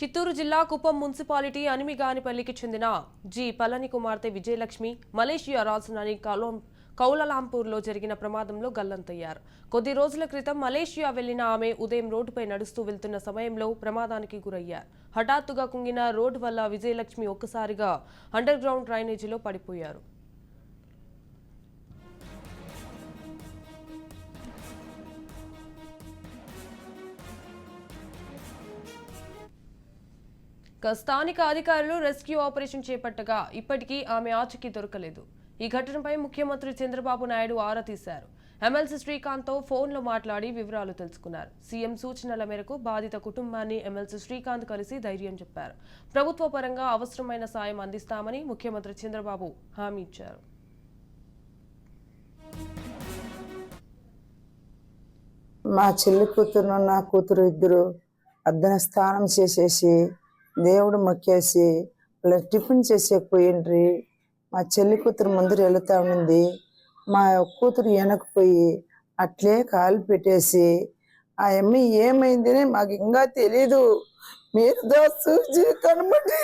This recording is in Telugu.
చిత్తూరు జిల్లా కుప్పం మున్సిపాలిటీ అనిమిగానిపల్లికి చెందిన జి. పళని కుమార్తె విజయలక్ష్మి మలేషియా రాజధాని కౌలం కౌలలాంపూర్లో జరిగిన ప్రమాదంలో గల్లంతయ్యారు. కొద్ది రోజుల క్రితం మలేషియా వెళ్ళిన ఆమె ఉదయం రోడ్డుపై నడుస్తూ వెళ్తున్న సమయంలో ప్రమాదానికి గురయ్యారు. హఠాత్తుగా కుంగిన రోడ్డు వల్ల విజయలక్ష్మి ఒక్కసారిగా అండర్ గ్రౌండ్ డ్రైనేజీలో పడిపోయారు. స్థానిక అధికారులు రెస్క్యూ ఆపరేషన్ చేపట్టగా ఇప్పటికీ ఆమె ఆచూకీ దొరకలేదు. ఈ ఘటనపై ముఖ్యమంత్రి చంద్రబాబు నాయుడు ఆరా తీశారు. ఎమ్మెల్సీ శ్రీకాంత్తో ఫోన్లో మాట్లాడి వివరాలు తెలుసుకున్నారు. సీఎం సూచనల మేరకు బాధిత కుటుంబాన్ని ఎమ్మెల్సీ శ్రీకాంత్ కలిసి ధైర్యం చెప్పారు. ప్రభుత్వ పరంగా అవసరమైన సాయం అందిస్తామని ముఖ్యమంత్రి చంద్రబాబు హామీ ఇచ్చారు. మా చెల్లి కూతురు నా కూతురు ఇద్దరు అద్దన స్నానం చేసేసి దేవుడు మొక్కేసి ఇలా టిఫిన్ చేసే పోయిండ్రి. మా చెల్లి కూతురు ముందర వెళుతూ ఉంది మా కూతురు వెనకపోయి అట్లే కాలు పెట్టేసి ఆ అమ్మాయి ఏమైందని మాకు ఇంకా తెలీదు. మీరు దోస్తు సూచి కనబడి